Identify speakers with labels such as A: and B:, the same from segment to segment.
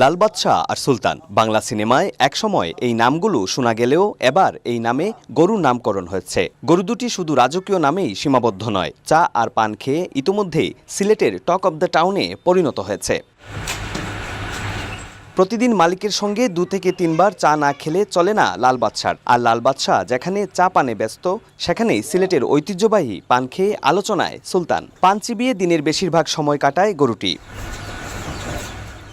A: লাল বাদশাহ আর সুলতান বাংলা সিনেমায় একসময় এই নামগুলো শোনা গেলেও এবার এই নামে গরুর নামকরণ হয়েছে। গরু দুটি শুধু রাজকীয় নামেই সীমাবদ্ধ নয়, চা আর পান খেয়ে ইতোমধ্যেই সিলেটের টক অব দ্য টাউনে পরিণত হয়েছে। প্রতিদিন মালিকের সঙ্গে দু থেকে তিনবার চা না খেলে চলে না লাল বাদশার। আর লাল বাদশাহ যেখানে চা পানে ব্যস্ত, সেখানেই সিলেটের ঐতিহ্যবাহী পান খেয়ে আলোচনায় সুলতান। পান চিবিয়ে দিনের বেশিরভাগ সময় কাটায় গরুটি।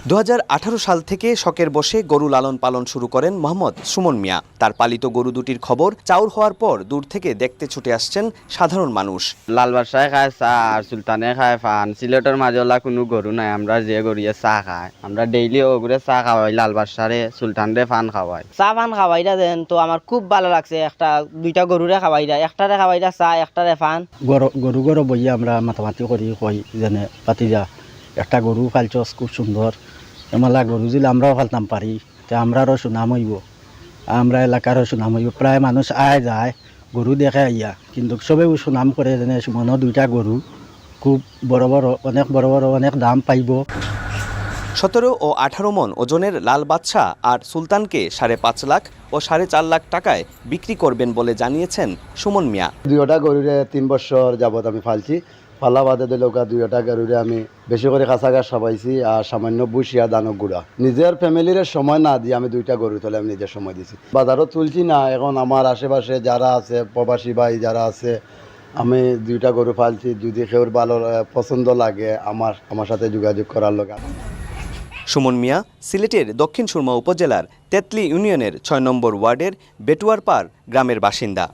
A: দু হাজার আঠারো সাল থেকে শখের বসে গরু লালন পালন শুরু করেন মোহাম্মদ সুমন মিয়া। তার পালিত গরু দুটির খবর চাউর হওয়ার পর দূর থেকে দেখতে ছুটে আসছেন সাধারণ মানুষ।
B: লাল বাদশাহ খায় চা আর সুলতানে খায় ফান। সিলেটের মাঝে ওলা কোনো গরু নাই আমরা যে গরুয়ে চা খায় আমরা ডেইলি ও ওগুলো চা খাওয়াই লাল বাদশারে সুলতানরে ফান খাওয়াই।
C: চা পান খাওয়াইরা দেন তো আমার খুব ভালো লাগছে একটা দুইটা গরুরে খাওয়াইরা একটারে খাওয়াইরা চা একটারে ফান।
D: গরু গরু গরু বইয়ে আমরা মাতামাতি করি কই যেনে পাতিজা একটা গরু ফালছস খুব সুন্দর। এমালা গরু যদি আমরাও ফালতাম পারি তে আমরারও সুনাম হইব। আমরা এলাকারও সুনাম হইব। প্রায় মানুষ আয় যায় গরু দেখে আইয়া। কিন্তু সবেও সুনাম করে যেনে সুমনও দুইটা গরু খুব বড় বড় অনেক বড় বড় অনেক দাম পাইব।
A: সতেরো ও আঠারো মন ওজনের লাল বাদশাহ আর সুলতানকে সাড়ে পাঁচ লাখ ও সাড়ে চার লাখ টাকায় বিক্রি করবেন বলে জানিয়েছেন সুমন মিয়া।
E: দুইটা গরুরে তিন বছর যাবত আমি ফালছি ফালা বাদে দিলকা দুইটা গরুরে আমি বেশি করে কাঁচা ঘাস সাবাইছি আর সামান্য বুসিয়া দানক গুড়া। নিজের ফ্যামিলির সময় না দিয়ে আমি দুইটা গরু তোলে আমি নিজের সময় দিছি। বাজারও তুলছি না, এখন আমার আশেপাশে যারা আছে, প্রবাসী ভাই যারা আছে, আমি দুইটা গরু ফালছি যদি কেউর ভালো পছন্দ লাগে, আমার আমার সাথে যোগাযোগ করার লোক
A: সুমন মিয়া, সিলেটের দক্ষিণ সুরমা উপজেলার তেতলি ইউনিয়নের ছয় নম্বর ওয়ার্ডের বেটুয়ারপাড় গ্রামের বাসিন্দা।